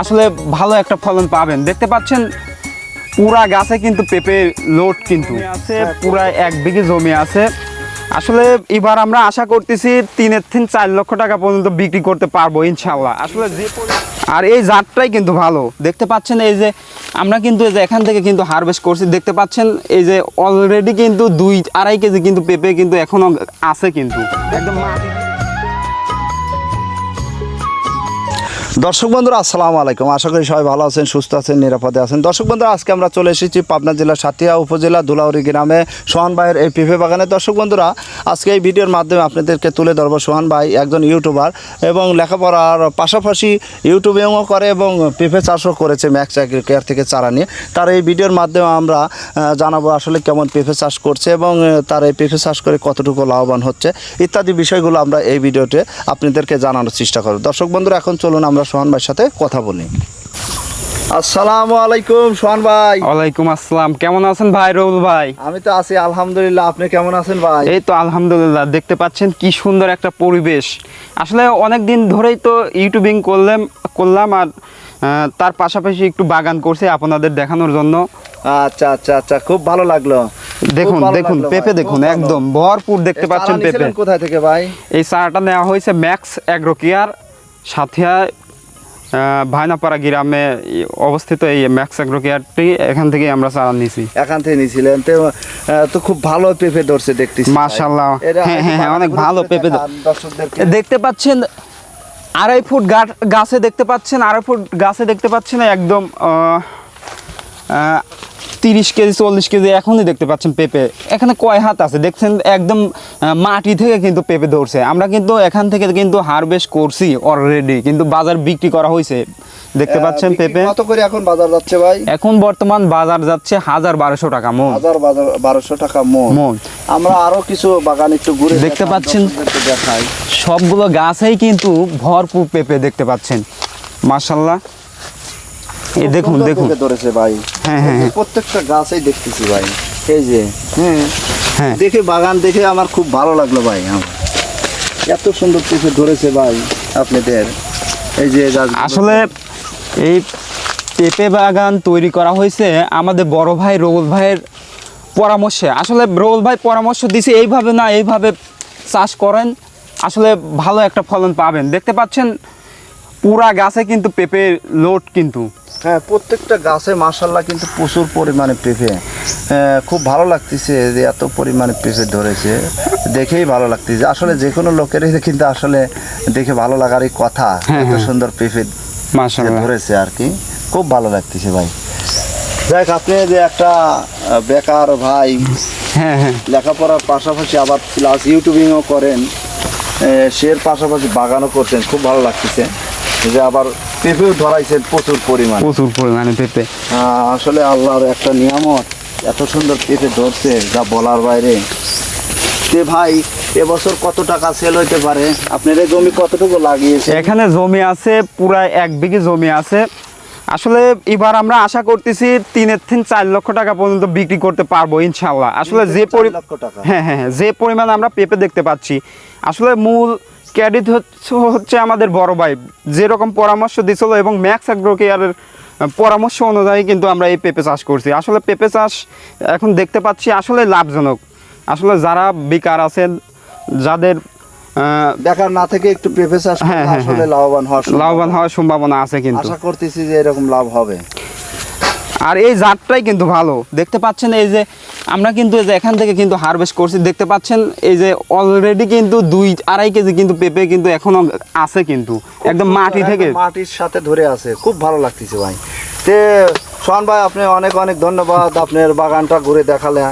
আসলে ভালো একটা ফলন পাবেন। দেখতে পাচ্ছেন পুরা গাছে কিন্তু পেঁপের লোড কিন্তু। আছে। পুরা এক বিঘে জমি আছে। আসলে এবার আমরা আশা করতেছি তিনের থেকে চার লক্ষ টাকা পর্যন্ত বিক্রি করতে পারব ইনশাল্লাহ আসলে যে আর এই জাতটাই কিন্তু ভালো। দেখতে পাচ্ছেন এই যে আমরা কিন্তু এই যে এখান থেকে কিন্তু হারভেস্ট করছি। দেখতে পাচ্ছেন এই যে অলরেডি কিন্তু দুই আড়াই কেজি কিন্তু পেঁপে কিন্তু এখনও আছে কিন্তু। একদম মাটি দর্শক বন্ধুরা, আসসালামু আলাইকুম। আশা করি সবাই ভালো আছেন, সুস্থ আছেন, নিরাপদে আছেন। দর্শক বন্ধুরা, আজকে আমরা চলে এসেছি পাবনা জেলার সাতিয়া উপজেলা দুলাউরি গ্রামে সোহান ভাইয়ের এই পেঁপে বাগানে। দর্শক বন্ধুরা, আজকে এই ভিডিওর মাধ্যমে আপনাদেরকে তুলে ধরবো সোহান ভাই একজন ইউটিউবার এবং লেখাপড়ার পাশাপাশি ইউটিউবেও করে এবং পেঁপে চাষও করেছে ম্যাক্স কেয়ার থেকে চারা নিয়ে। তার এই ভিডিওর মাধ্যমে আমরা জানাব আসলে কেমন পেঁপে চাষ করছে এবং তার এই পেঁপে চাষ করে কতটুকু লাভবান হচ্ছে। ইত্যাদি বিষয়গুলো আমরা এই ভিডিওতে আপনাদেরকে জানানোর চেষ্টা করব। দর্শক বন্ধুরা, এখন চলুন আমরা সোহান ভাইয়ের সাথে কথা বলি। আসসালামু আলাইকুম সোহান ভাই। ওয়ালাইকুম আসসালাম। কেমন আছেন ভাই রৌল ভাই? আমি তো আছি আলহামদুলিল্লাহ। আপনি কেমন আছেন ভাই? এই তো আলহামদুলিল্লাহ দেখতে পাচ্ছেন কি সুন্দর একটা পরিবেশ। আসলে অনেক দিন ধরেই তো ইউটিউবিং করলাম করলাম আর তার পাশাপাশি একটু বাগান করছি আপনাদের দেখানোর জন্য। আচ্ছা আচ্ছা আচ্ছা খুব ভালো লাগল। দেখুন দেখুন পেঁপে দেখুন একদম ভরপুর দেখতে পাচ্ছেন পেঁপে। কোথায় থেকে ভাই? এই চারাটা নেওয়া হয়েছে Max Agro Care Sathia Bhainapara গ্রামে অবস্থিত এই ম্যাক্স অ্যাগ্রো কেয়ারটি এখান থেকে আমরা চারা নিয়েছি এখান থেকে নিয়েছিলেন তো তো খুব ভালো পেঁপে ধরছে দেখতেছি মাশাল্লাহ। হ্যাঁ, হ্যাঁ, হ্যাঁ, অনেক ভালো পেঁপে দেখতে পাচ্ছেন আড়াই ফুট গাছ- গাছে দেখতে পাচ্ছেন আড়াই ফুট গাছে দেখতে পাচ্ছেন একদম তিরিশ কেজি চল্লিশ কেজি এখনই দেখতে পাচ্ছেন পেঁপে। এখানে কয় হাত আছে? দেখছেন একদম মাটি থেকে কিন্তু পেঁপে ধরছে। আমরা কিন্তু এখান থেকে কিন্তু হারভেস্ট করছি অলরেডি কিন্তু বাজার বিক্রি করা হয়েছে। দেখতে পাচ্ছেন পেঁপে? কত করে এখন বাজার যাচ্ছে ভাই? এখন বর্তমান বাজার যাচ্ছে হাজার বারোশো টাকা মন। হাজার বারোশো টাকা মন। মন। আমরা আরও কিছু বাগান একটু ঘুরে দেখতে পাচ্ছেন? সবগুলো গাছেই কিন্তু ভরপুর পেঁপে দেখতে পাচ্ছেন। মার্শাল্লাহ এই দেখুন দেখুন। পেঁপে ধরেছে ভাই। হ্যাঁ, হ্যাঁ, হ্যাঁ। প্রত্যেকটা গাছেই দেখতেছি ভাই। এই যে হ্যাঁ। হ্যাঁ। দেখে বাগান দেখে আমার খুব ভালো লাগল ভাই এত সুন্দর ধরেছে ভাই আপনাদের। এই যে আসলে এই পেঁপে বাগান তৈরি করা হয়েছে আমাদের বড় ভাই রোল ভাইয়ের পরামর্শে। আসলে রোল ভাই পরামর্শ দিছে এইভাবে না এইভাবে চাষ করেন আসলে ভালো একটা ফলন পাবেন। দেখতে পাচ্ছেন পুরা গাছে কিন্তু পেঁপে লোড কিন্তু। হ্যাঁ প্রত্যেকটা গাছে মাসাল্লাহ কিন্তু প্রচুর পরিমাণে পেঁপে। খুব ভালো লাগতেছে যে এত পরিমাণে পেঁপে ধরেছে। দেখেই ভালো লাগতেছে। আসলে যে কোনো লোকেরই কিন্তু আসলে দেখে ভালো লাগারই কথা। হ্যাঁ, এত হ্যাঁ। সুন্দর পেঁপে ধরেছে আর কি। খুব ভালো লাগতেছে ভাই। দেখ আপনি যে একটা বেকার ভাই হ্যাঁ হ্যাঁ। লেখাপড়ার পাশাপাশি আবার প্লাস ইউটিউবিংও করেন। সের পাশাপাশি বাগানও করছেন। খুব ভালো লাগতেছে। যে আবার পেঁপেও ধরাইছেন প্রচুর পরিমাণ। প্রচুর পরিমাণে পেঁপে। আসলে আল্লাহর একটা নিয়ামত এত সুন্দর পেঁপে ধরছে যা বলার বাইরে। তে ভাই এবছর কত টাকা সেল হইতে পারে? আপনার জমি কতটুকু লাগিয়েছে এখানে জমি আছে পুরা এক বিঘে জমি আছে। আসলে এবার আমরা আশা করতেছি তিনের থেকে চার লক্ষ টাকা পর্যন্ত বিক্রি করতে পারব ইনশাল্লাহ আসলে যে পরি টাকা। হ্যাঁ হ্যাঁ হ্যাঁ, যে পরিমাণ আমরা পেঁপে দেখতে পাচ্ছি। আসলে মূল ক্রেডিট হচ্ছে আমাদের বড় ভাই। যেরকম পরামর্শ দিছিল এবং ম্যাক্স অ্যাগ্রো কেয়ারের পরামর্শ অনুযায়ী কিন্তু আমরা এই পেঁপে চাষ করছি। আসলে পেঁপে চাষ এখন দেখতে পাচ্ছি আসলে লাভজনক। আসলে যারা বেকার আছেন যাদের বেকার না থেকে একটু পেঁপে চাষ হ্যাঁ, হ্যাঁ, আসলে হ্যাঁ। লাভবান হওয়ার লাভবান হওয়ার সম্ভাবনা আছে কিন্তু। আশা করতেছি যে এরকম লাভ হবে। আর এই জাতটাই কিন্তু ভালো। দেখতে পাচ্ছেন এই যে আমরা কিন্তু এই যে এখান থেকে কিন্তু হারভেস্ট করছি। দেখতে পাচ্ছেন এই যে অলরেডি কিন্তু দুই আড়াই কেজি কিন্তু পেঁপে কিন্তু এখনও আছে কিন্তু। একদম মাটি থেকে। মাটির সাথে ধরে আছে। খুব ভালো লাগতেছে ভাই। তে সোহান ভাই আপনি অনেক অনেক ধন্যবাদ আপনার বাগানটা ঘুরে দেখালে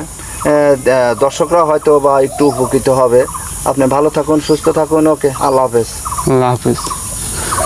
দর্শকরা হয়তো বা একটু উপকৃত হবে। আপনি ভালো থাকুন সুস্থ থাকুন। ওকে আল্লাহ হাফেজ। আল্লাহ হাফিজ।